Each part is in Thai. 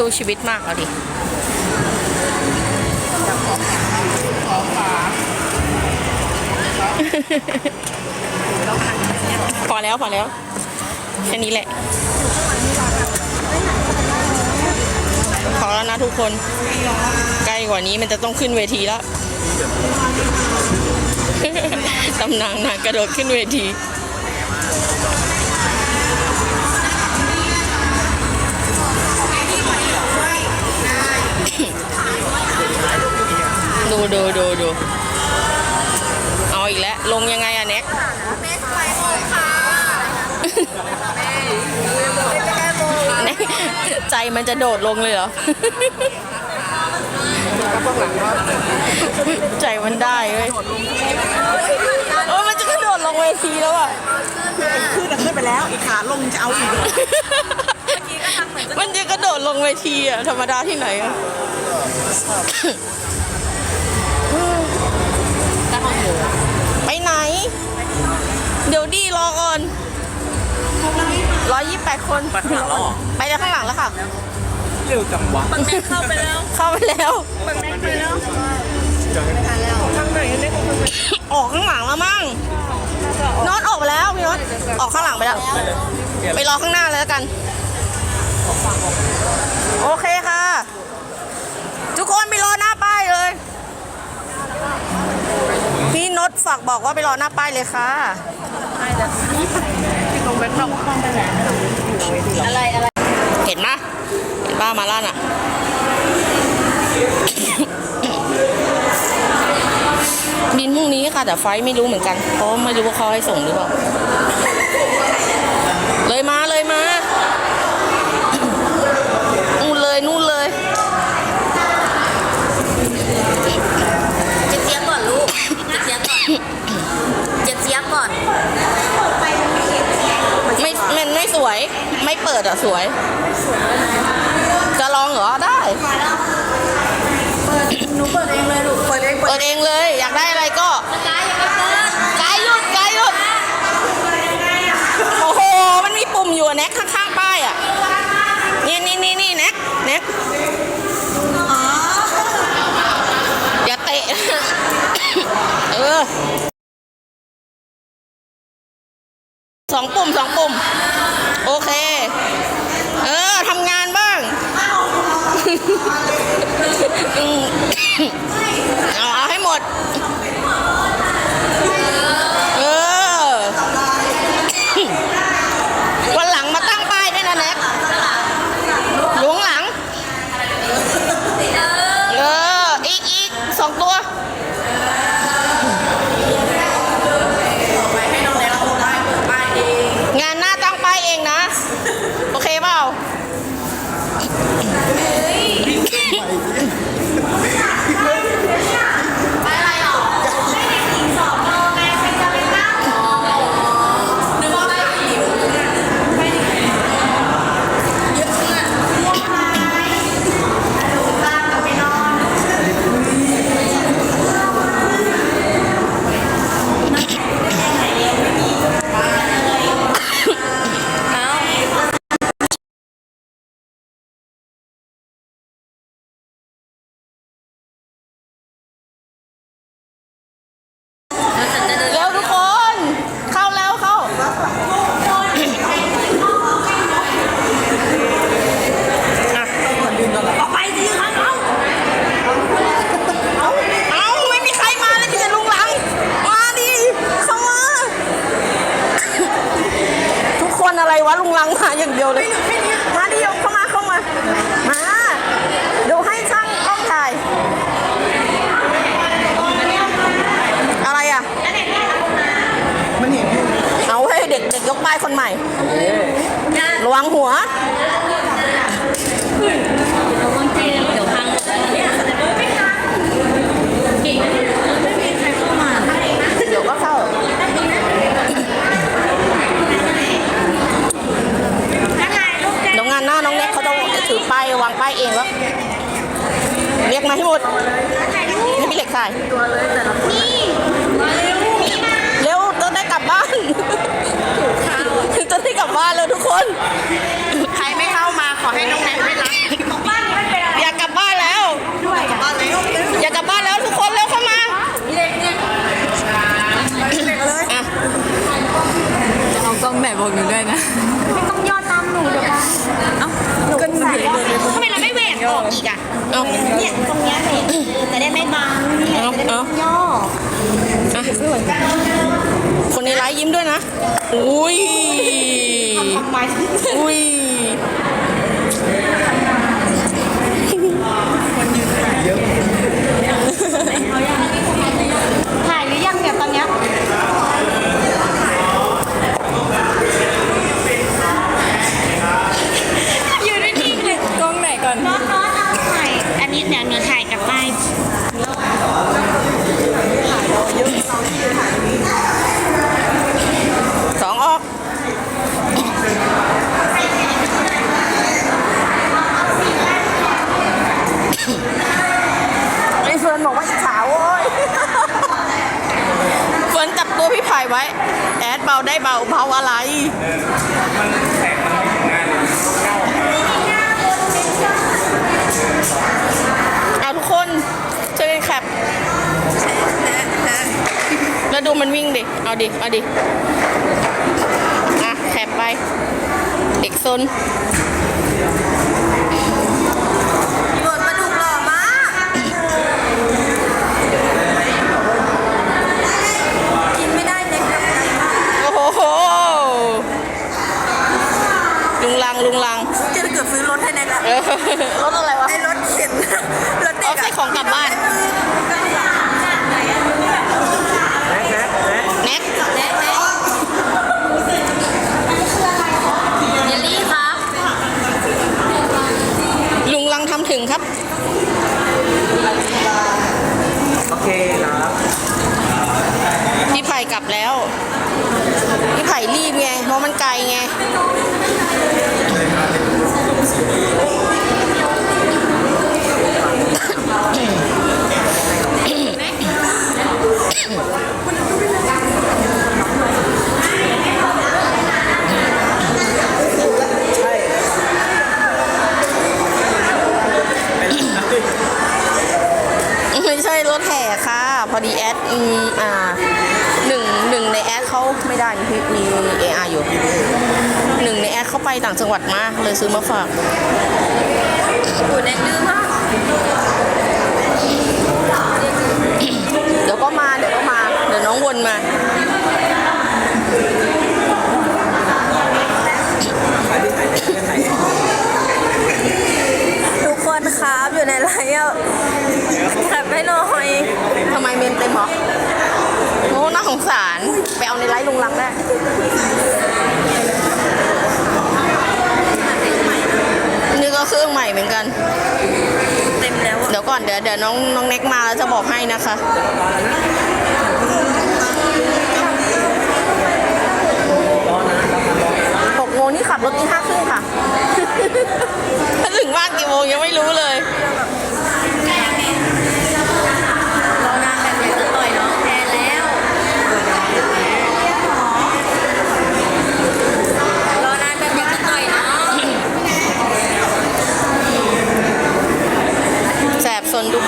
สู้ชีวิตมากเอาดิพอแล้วพอแล้วแค่นี้แหละ พอแล้วนะทุกคน ใกล้กว่านี้มันจะต้องขึ้นเวทีแล้วตำนานนะกระโดดขึ้นเวที ดูดูดูดูเอาอีกแล้ว ลงยังไงอะเน็กเน็กใจมันจะโดดลงเลยเหรอ ใจมันได้เว้ยโอ้ยมันจะกระโดดลงเวทีแล้วอะขึ้นอะขึ้นไปแล้วอีกขาลงจะเอาอีกมันจะกระโดดลงเวทีอะธรรมดาที่ไหนอะ เดี๋ยวดีรอก่อนร้อยยี่สิบแปดคนไปข้างหลังแล้วเหรอ ไปจากข้างหลังแล้วค่ะ เร็วจังวะเข้าไปแล้วเข้าไปแล้วทางไหนเนี่ยออกข้างหลังแล้วมั้งโน็อตออกไปแล้วพี่โน็อตออกข้างหลังไปแล้ว ไปรอข้างหน้าเลยแล้วกัน โอเคค่ะ ทุกคนไปรอหน้าป้ายเลย พี่นด ฝากบอกว่าไปรอหน้าป้ายเลยค่ะอะไรอะไร เห็นไหมเห็นป้ามาล่าน่ะบินพรุ่งนี้ค่ะ แต่ไฟล์ไม่รู้เหมือนกันเพราะไม่รู้ว่าเขาให้ส่งหรือเปล่า ปิดอะสวย จะลองเหรอได้หนูเปิดเองเลยลูกเปิดเองเปิดเองเลย อยากได้อะไรก็กายอย่าไปเปิดกายหยุดกายหยุด โอ้โห มันมีปุ่มอยู่อะแน็กข้างๆป้ายอะ นี่นี่นี่นี่แน็กแน็กอย่าเตะ เออสองปุ่มสองปุ่ม โอเค เอาเอาให้หมด เออ วันหลังมา เด็กเด็กยกป้ายคนใหม่ ระวังหัวระวังเจนเดี๋ยวพังเนี่ยเก่งนะเนี่ยไม่มีใครเข้ามาเดี๋ยวก็เข้าเดี๋ยวงานหน้าน้องเน็กเขาจะถือป้ายวางป้ายเองแล้วเรียกมาให้หมดให้พี่เหล็กถ่าย เร็วจะได้กลับบ้าน จะได้กลับบ้านแล้วทุกคน ใครไม่เข้ามาขอให้น้องแนนไม่รับ ไหนบอกหนูด้วยนะ ไม่ต้องย่อตามหนูเดี๋ยวก่อน เอ้า ก็หนูทำไมเราไม่แหวกออกอีกอะ เอาเนี่ยตรงเนี้ยเด็กจะได้ไม่บังเนี่ยเอาจะได้เอาไม่ย่ออะคนในไลฟ์ยิ้มด้วยนะ อุ้ยทำไมอุ้ย ดเบาได้เบาเบาอะไรเอาทุกคนช่วยกันแคปแล้วดูมันวิ่งดิ เอาดิ เอาดิ อะแคปไป เด็กซน รถอะไรวะ ไอ้รถเข็น รถเด็เอากใส่ของกลับบ้านแไม่ใช่รถแห่ค่ะ พอดีแอดอืมอ่าหนึ่งหนึ่งในแอดเขาไม่ได้มีมีเออาอยู่หนึ่งในแอดเขาไปต่างจังหวัดมาเลยซื้อมาฝากโอ้แน็กดื้อมาก วน้องวนมา ทุกคนครับอยู่ในไลฟ์อะแคปให้หน่อยทำไมเมมเต็มเหรอโอ้น่าสงสาร ไปเอาในไลฟ์ลุงลังได้นี่ก็เครื่องใหม่เหมือนกัน เต็มแล้วอะเดี๋ยวก่อนเดี๋ยวเดี๋ยวน้องน้องเน็กมาแล้วจะบอกให้นะคะ หกโมงนี่ขับรถที่ห้าครึ่งค่ะ ถ้าถึงบ้านกี่โมงยังไม่รู้เลยรอนานแบ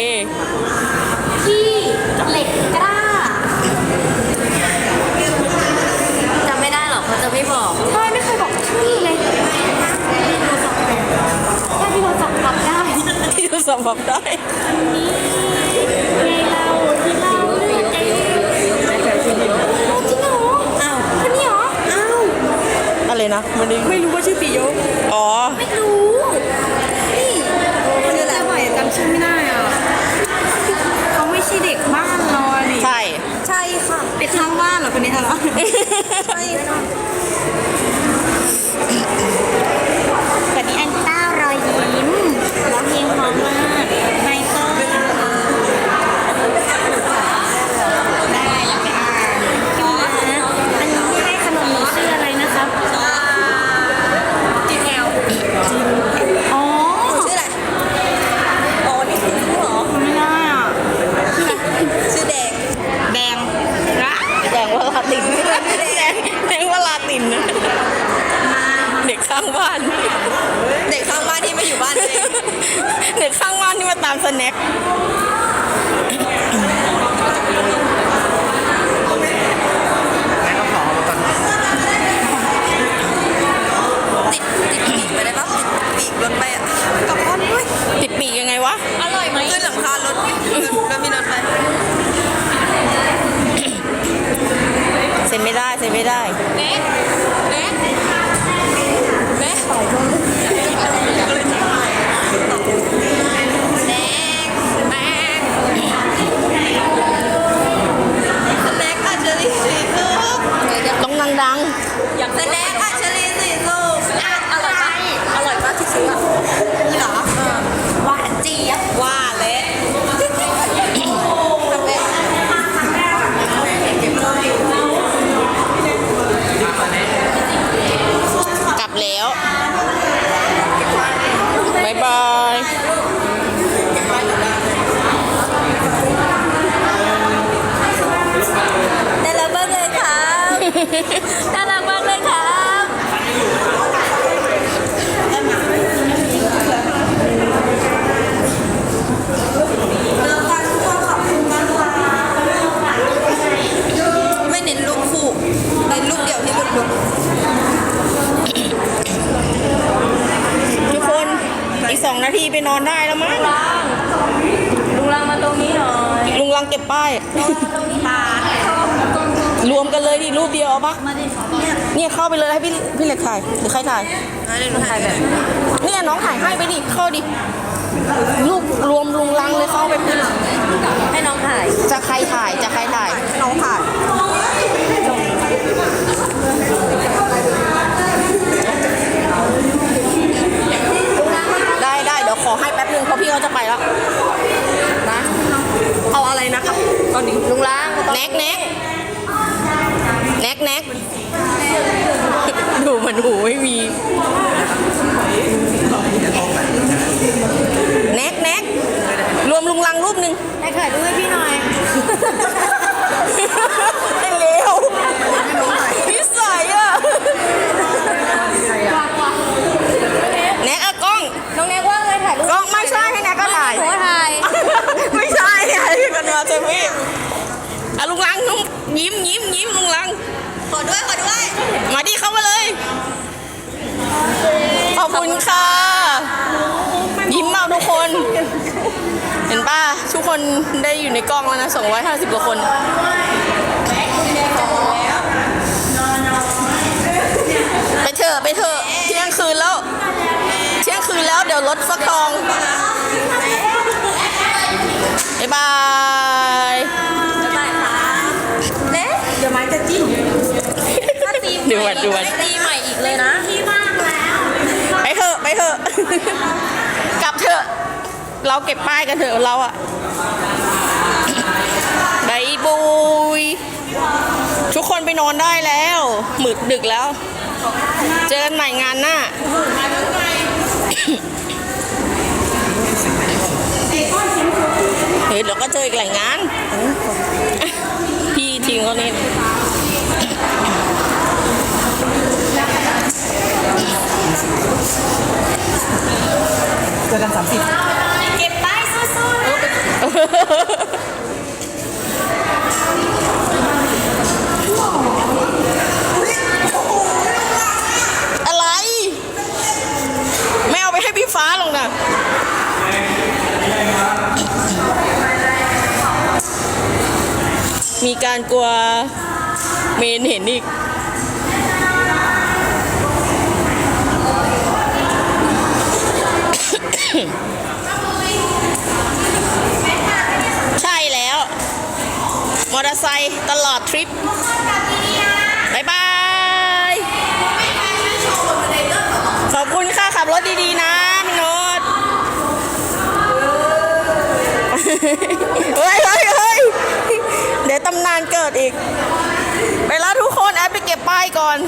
โอเคพี่เหล็กกล้าจำไม่ได้หรอกเขาจะไม่บอกทำไมไม่เคยบอกชื่อเลยแค่พี่โทรศัพท์รับได้ที่จะสำรับได้ในนี้เราที่เราเลือกเองจริงเหรออ้าวคนนี้เหรออ้าวเลยนะไม่ได้ไม่รู้ว่าชื่อปิยอ๋อ ไม่รู้ะกลับบ้านด้วยติดปีกยังไงวะ อร่อยไหมขึ้นหลังคารถแล้วมีรถไปเซ็นไม่ได้ เซ็นไม่ได้ รูปเดียวเอาปะเนี่ยเข้าไปเลยให้พี่พี่เล็กถ่ายหรือใครถ่ายนะเดี๋ยวหนูถ่ายแบบเนี่ยน้องถ่ายให้ไปดิเข้าดิรูปรวมลุงรังเลยเข้าไปพี่ให้น้องถ่าย จะใครถ่ายจะใครถ่ายน้องถ่ายได้ได้เดี๋ยวขอให้แป๊บนึงเพราะพี่เขาจะไปแล้วนะเอาอะไรนะครับตอนนี้ลุงล้างแน็กแน็ก แน็กแน็กดูมันหูไม่มีแน็กแน็กรวมลุงลังรูปหนึ่งให้ถ่ายรูปให้พี่หน่อยไอ้เลวนิสัยอะแน็กอะกล้องน้องแน็กว่างเลยถ่ายรูปกล้องไม่ใช่ให้แน็กก็ถ่ายหนูก็ถ่าย ไม่ใช่ถ่ายกันมาเซฟี่อะลุงลังน้องยิ้มยิ้มยิ้มลุงลังขอ ด้วยขอด้วย มาดิเข้ามาเลย ขอบคุณค่ะ ยิ้มเอาทุกคน เห็นป่ะ ทุกคนได้อยู่ในกล้องแล้วนะ 250 กว่าคน ไปเถอะไปเถอะเที่ยงคืนแล้ว เที่ยงคืนแล้วเดี๋ยวรถฟักทอง บ๊ายบาย เดี๋ยวไม้จะจิ้มดูวันดูวันตีใหม่อีกเลยนะที่ว่างแล้วไปเถอะไปเถอะ กลับเถอะ เราเก็บป้ายกันเถอะเราอะบายบุยทุกคนไปนอนได้แล้วหมึกดึกแล้ว เจอกันใหม่งานหน้า เฮ้ยเดี๋ยวก็เจออีกหลายงาน พี่ทิ้งเขานี่ เจอกันสามสิบเก็บป้ายสู้ๆอะไร ไม่เอาไปให้พี่ฟ้าหรอกนะมีการกลัวเมนเห็นอีก ถดีๆนะพี่โนตเฮ้ยเฮ้ยเฮ้ยเดี๋ยวตำนานเกิดอีก ไปแล้วทุกคนแอดไปเก็บป้ายก่อน